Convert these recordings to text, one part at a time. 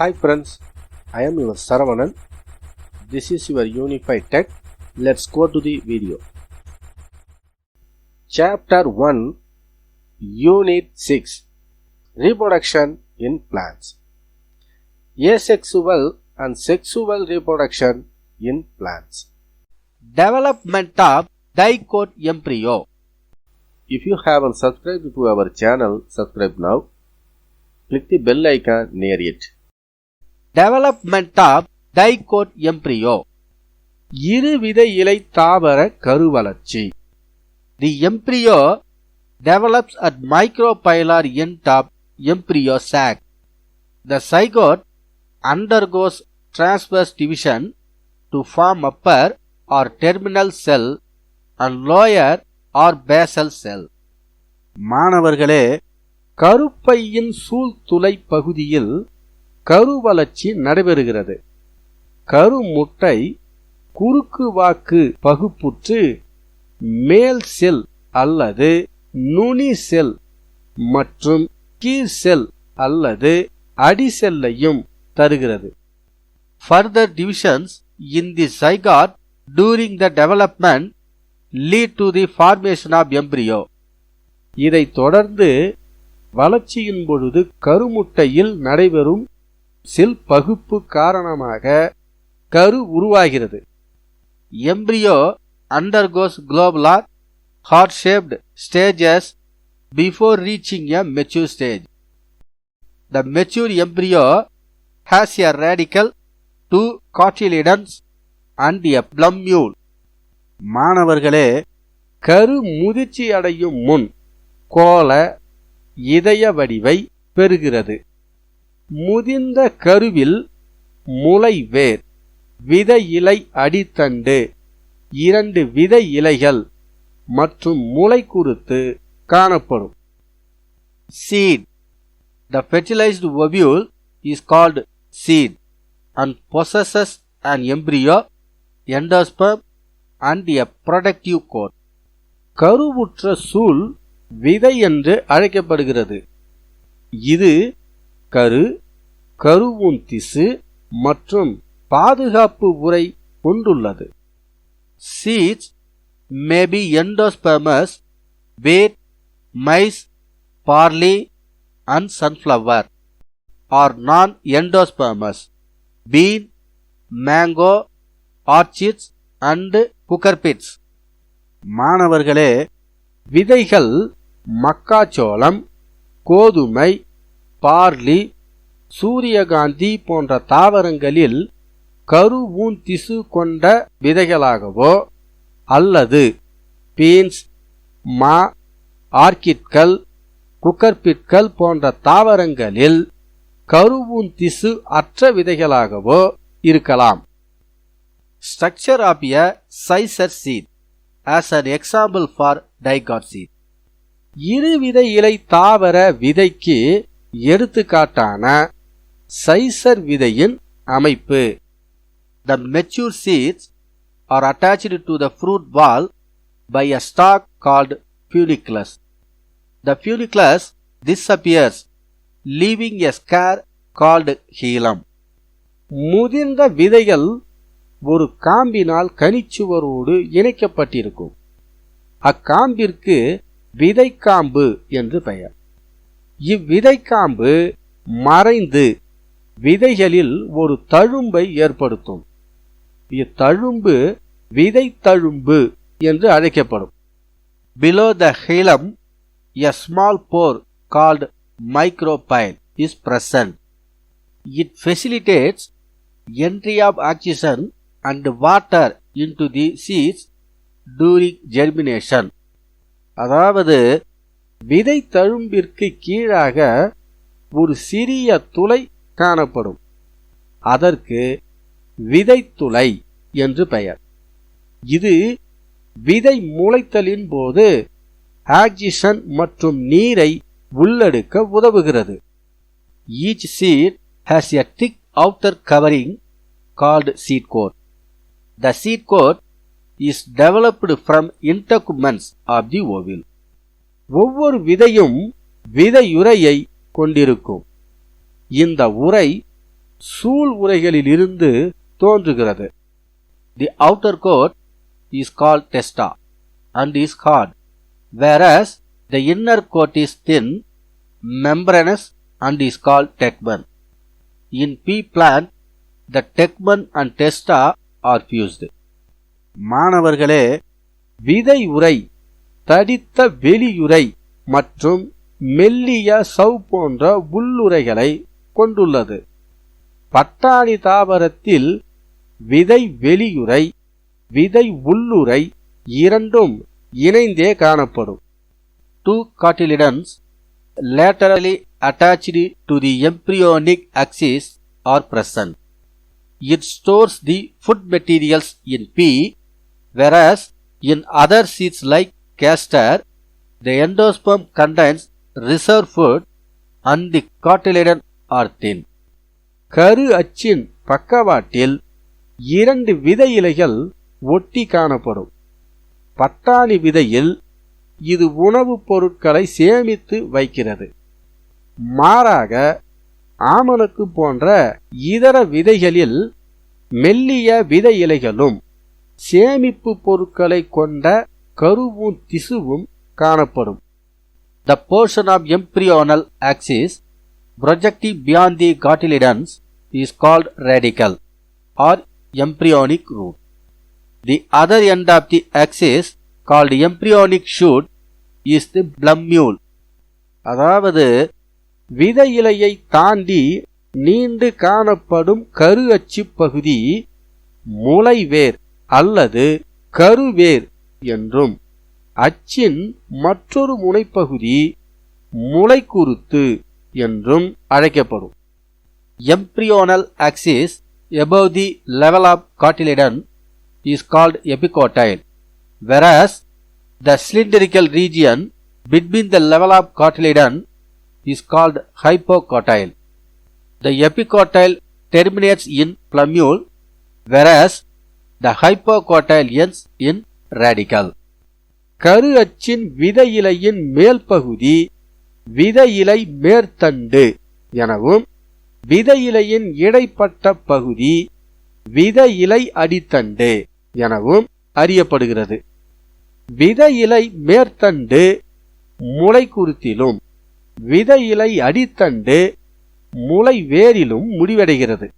Hi friends, I am your Saravanan. This is your Unified Tech. Let's go to the video. Chapter 1 Unit 6 Reproduction in Plants Asexual and Sexual Reproduction in Plants Development of dicot embryo. If you haven't subscribed to our channel, subscribe now. Click the bell icon near it. Development of dicot embryo. இருவித இலை தாவர கருவளர்ச்சி The embryo develops at micropylar end of embryo sac. The zygote undergoes transverse division to form upper or terminal cell and lower or basal cell. மாணவர்களே கருப்பையின் சூழ்துளை பகுதியில் கருவளர்ச்சி நடைபெறுகிறது. கருமுட்டை குறுக்கு வாக்கு பகுப்புற்று மேல் செல் அல்லது நுனி செல் மற்றும் கீழ் செல் அல்லது அடிசெல்லையும் தருகிறது. Further divisions in the zygote during the development lead to the formation of embryo இதைத் தொடர்ந்து வளர்ச்சியின் பொழுது கருமுட்டையில் நடைபெறும் செல் பகுப்பு காரணமாக கரு உருவாகிறது embryo undergoes globular heart shaped stages before reaching a mature stage the mature embryo has a radicle two cotyledons and a plumule மாணவர்களே கரு முதிர்ச்சி அடையும் முன் கோல இதய வடிவை பெறுகிறது முதிர்ந்த கருவில் முளை வேர் விதை இலை அடித்தண்டு இரண்டு விதை இலைகள் மற்றும் முளை குறுத்து காணப்படும் seed the fertilised ovule is called seed and possesses and embryo endosperm and a protective coat கருவுற்ற சூழ் விதை என்று அழைக்கப்படுகிறது இது கரு கருவூந்திசு மற்றும் பாதுகாப்பு உரை கொண்டுள்ளது seeds may be endospermous endospermous wheat maize barley and sunflower or non endospermous bean mango orchids and cucurbits மாணவர்களே விதைகள் மக்காச்சோளம் கோதுமை பார்லி சூரியகாந்தி போன்ற தாவரங்களில் கருவூன் திசு கொண்ட விதைகளாகவோ அல்லது பீன்ஸ் மா ஆர்கிட்கள் குக்கர்பிட்கள் போன்ற தாவரங்களில் கருவூன் திசு அற்ற விதைகளாகவோ இருக்கலாம். Structure of a Cicer seed as an example for dicot seed இருவித இலை தாவர விதைக்கு எடுத்துக்காட்டான சைசர் விதையின் அமைப்பு the mature seeds are attached to the fruit wall by a stalk called funiculus the funiculus disappears leaving a scar called hilum முதிர்ந்த விதைகள் ஒரு காம்பினால் கனிச்சுவரோடு இணைக்கப்பட்டிருக்கும் அக்காம்பிற்கு விதைக்காம்பு என்று பெயர் இவ்விதைக்காம்பு மறைந்து விதைகளில் ஒரு தழும்பை ஏற்படுத்தும் இத்தழும்பு விதை தழும்பு என்று அழைக்கப்படும் below the hilum a small pore called micropyle is present it facilitates entry of oxygen and water into the seeds during germination அதாவது விதை தழும்பிற்கு கீழாக ஒரு சிறிய துளை காணப்படும் அதற்கு விதைத்துளை என்று பெயர் இது விதை முளைத்தலின் போது ஆக்சிஜன் மற்றும் நீரை உள்ளடுக்க உதவுகிறது each seed has a thick outer covering called seed coat the seed coat is developed from integuments of the ovule ஒவ்வொரு விதையும் விதையுறையை கொண்டிருக்கும் இந்த உரை சூழ் உரைகளில் இருந்து தோன்றுகிறது the outer coat is call testa and is hard whereas the inner coat is thin membranous and is call tegmen in pea plant the tegmen and testa are fused மாணவர்களே விதை உரை தடித்த வெளியுரை மற்றும் மெல்லிய சவ் போன்ற உள்ளுரைகளை கொண்டுள்ளது பட்டாணி தாவரத்தில் விதை வெளியுறை விதை உள்ளுரை இரண்டும் இணைந்தே காணப்படும் two cotyledons laterally attached to the embryonic axis are present. It stores the food materials in pea, whereas in other seeds like castor, the endosperm contains reserve food and the cotyledon are கரு அச்சின் பக்கவாட்டில் இரண்டு விதை இலைகள் ஒட்டி காணப்படும். பட்டாணி விதையில் இது உணவுப் பொருட்களை சேமித்து வைக்கிறது. மாறாக ஆமணக்கு போன்ற இதர விதைகளில் மெல்லிய விதை இலைகளும் சேமிப்பு பொருட்களை கொண்ட கருவும் திசுவும் காணப்படும். The portion of embryonal axis projective beyond the cotyledons is called radical or embryonic root. The other end of the axis called embryonic shoot is the blumule. அதாவது வித இலையை தாண்டி நீண்டு காணப்படும் கரு அச்சு பகுதி முளைவேர் அல்லது கருவேர் என்றும் அச்சின் மற்றொரு முனைப்பகுதி முளைக்குருத்து என்றும் அழைக்கப்படும் embryonal axis above the level of cotyledon is called epicotyle, whereas the cylindrical region between the level of cotyledon is called hypocotyle. The epicotyle terminates in plumule, whereas the hypocotyle ends in radical. கரு அச்சின் விதை இலையின் மேல் பகுதி விதை இலை மேற்தண்டு எனவும் விதை இலையின் இடைப்பட்ட பகுதி விதை இலை அடித்தண்டு எனவும் அறியப்படுகிறது. விதை இலை மேற்தண்டு முளைக்குருத்திலும் விதை இலை அடித்தண்டு முளை வேரிலும் முடிவடைகிறது.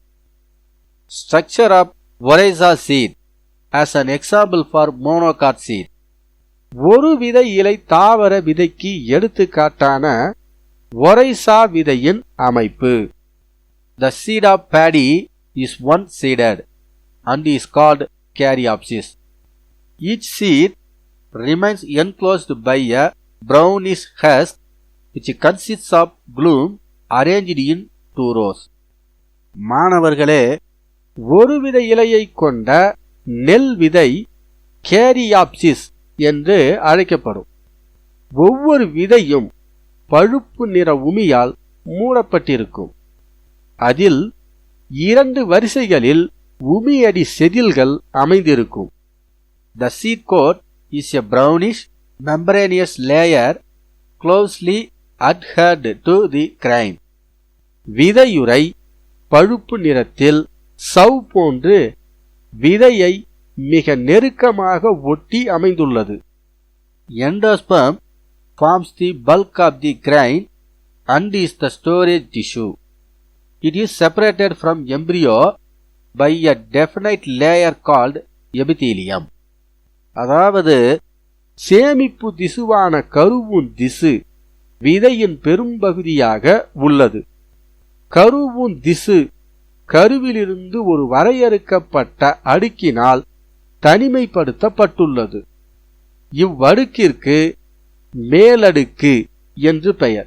Structure of Oryza seed as an example for monocot seed ஒரு விதை இலை தாவர விதைக்கு எடுத்துக்காட்டான ஒரைசா விதையின் அமைப்பு. The seed of paddy is one seeded and is called caryopsis each seed remains enclosed by a brownish husk which consist of glume arranged in two rows மாணவர்களே ஒரு வித இலையை கொண்ட நெல் விதை கேரியாப்சிஸ் என்று அழைக்கப்படும். ஒவ்வொரு விதையும் பழுப்பு நிற உமியால் மூடப்பட்டிருக்கும். அதில் இரண்டு வரிசைகளில் உமியடி செதில்கள் அமைந்திருக்கும். The seed coat is a brownish membranous layer closely adhered to the grain விதையுறை பழுப்பு நிறத்தில் சவ் போன்று விதையை மிக நெருக்கமாக ஒட்டி அமைந்துள்ளது. Endosperm forms the bulk of the grain and is the storage tissue it is separated from embryo by a definite layer called epithelium அதாவது சேமிப்பு திசுவான கருவும் திசு விதையின் பெரும்பகுதியாக உள்ளது. கருவும் திசு கருவிலிருந்து ஒரு வரையறுக்கப்பட்ட அடுக்கினால் தனிமைப்படுத்தப்பட்டுள்ளது. இவ்வடுக்கிற்கு மேலடுக்கு என்று பெயர்.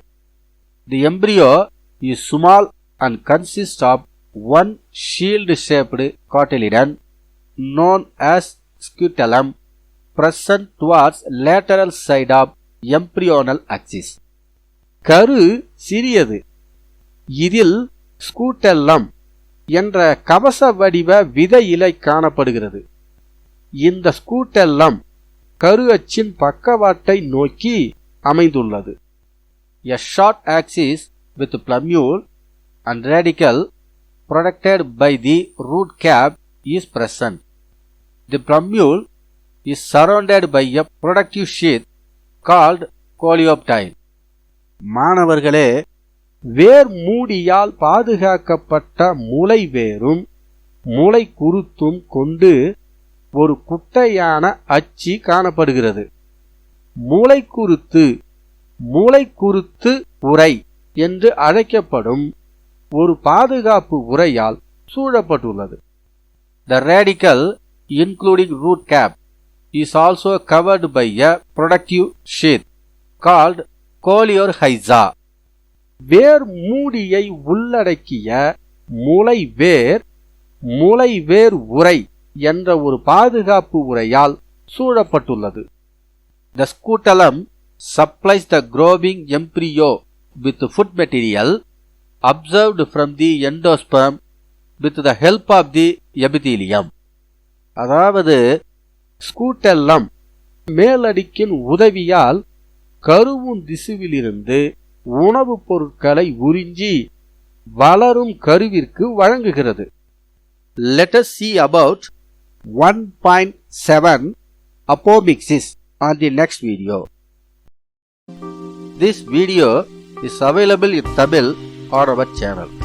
The embryo is small and consist of one shield shaped cotyledon known as scutellum present towards lateral side of embryonal axis. கரு சிறியது. இதில் ஸ்கூட்டெல்லம் என்ற கவச வடிவ விதை இலை காணப்படுகிறது. இந்த ஸ்கூட்டெல்லாம் கரு அச்சின் பக்கவாட்டை நோக்கி அமைந்துள்ளது a short axis with plumule and radicle protected by the root cap is present. The plumule is surrounded by a protective sheath called coleoptile. மாணவர்களே வேர் மூடியால் பாதுகாக்கப்பட்ட முளை வேரும் முளை குருத்தும் கொண்டு ஒரு குட்டையான அச்சு காணப்படுகிறது. மூளைக்குருத்து மூளைக்குருத்து உரை என்று அழைக்கப்படும் ஒரு பாதுகாப்பு உரையால் சூழப்பட்டுள்ளது. The radicle including root cap is also covered by a protective sheath called coleorhiza வேர் மூடியை உள்ளடக்கிய முளை வேர் முளை வேர் உரை என்ற ஒரு பாதுகாப்பு உரையால் சூழப்பட்டுள்ளது the scutellum supplies the growing embryo with food material absorbed from the endosperm with the help of the epithelium அதாவது ஸ்கூட்டெல்லம் மேலடிக்கின் உதவியால் கருவும் திசுவிலிருந்து உணவுப் பொருட்களை உறிஞ்சி வளரும் கருவிற்கு வழங்குகிறது let's see about 1.7 apomixis on the next video. This video is available in Tamil on our channel.